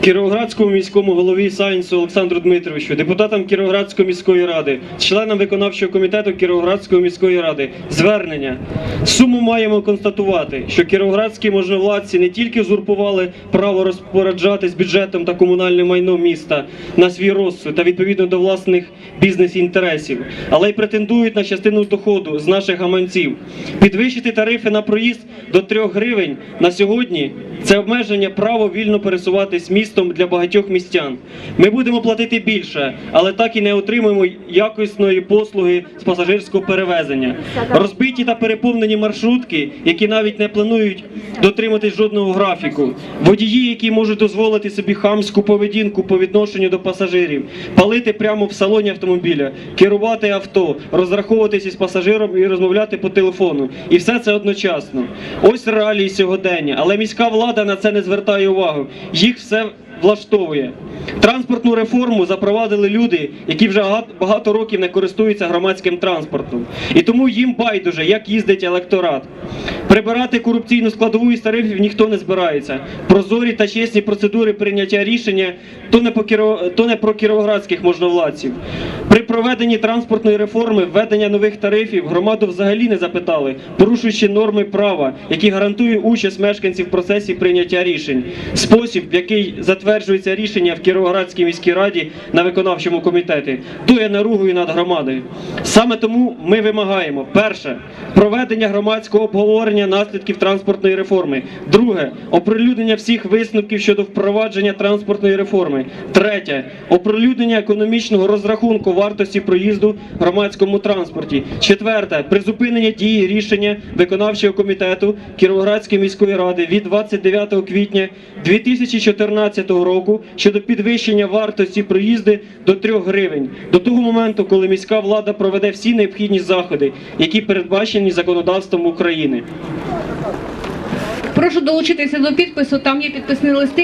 Кіровоградському міському голові Сайнсу Олександру Дмитровичу, депутатам Кіровоградської міської ради, членам виконавчого комітету Кіровоградської міської ради. Звернення. Суму маємо констатувати, що кіровоградські можновладці не тільки узурпували право розпоряджатись бюджетом та комунальним майном міста на свій розсуд та відповідно до власних бізнес-інтересів, але й претендують на частину доходу з наших гаманців. Підвищити тарифи на проїзд до 3 гривень на сьогодні це обмеження права вільно пересуватись містом для багатьох містян. Ми будемо платити більше, але так і не отримаємо якісної послуги з пасажирського перевезення. Розбиті та переповнені маршрутки, які навіть не планують дотриматись жодного графіку. Водії, які можуть дозволити собі хамську поведінку по відношенню до пасажирів, палити прямо в салоні автомобіля, керувати авто, розраховуватися з пасажиром і розмовляти по телефону. І все це одночасно. Ось реалії сьогодення, але міська влада на це не звертає увагу. Їх все влаштовує. Транспортну реформу запровадили люди, які вже багато років не користуються громадським транспортом. І тому їм байдуже, як їздить електорат. Прибирати корупційну складову із тарифів ніхто не збирається. Прозорі та чесні процедури прийняття рішення то не, то не про кіровоградських можновладців. Проведенні транспортної реформи введення нових тарифів громаду взагалі не запитали, порушуючи норми права, які гарантують участь мешканців в процесі прийняття рішень. Спосіб, в який затверджується рішення в Кіровоградській міській раді на виконавчому комітеті, дує наругою над громадою. Саме тому ми вимагаємо: перше проведення громадського обговорення наслідків транспортної реформи. Друге оприлюднення всіх висновків щодо впровадження транспортної реформи. Третє оприлюднення економічного розрахунку вартості проїзду громадському транспорті. Четверте призупинення дії рішення виконавчого комітету Кіровоградської міської ради від 29 квітня 2014 року щодо підвищення вартості проїзду до 3 гривень до того моменту, коли міська влада проведе всі необхідні заходи, які передбачені законодавством України. Прошу долучитися до підпису. Там є підписні листи.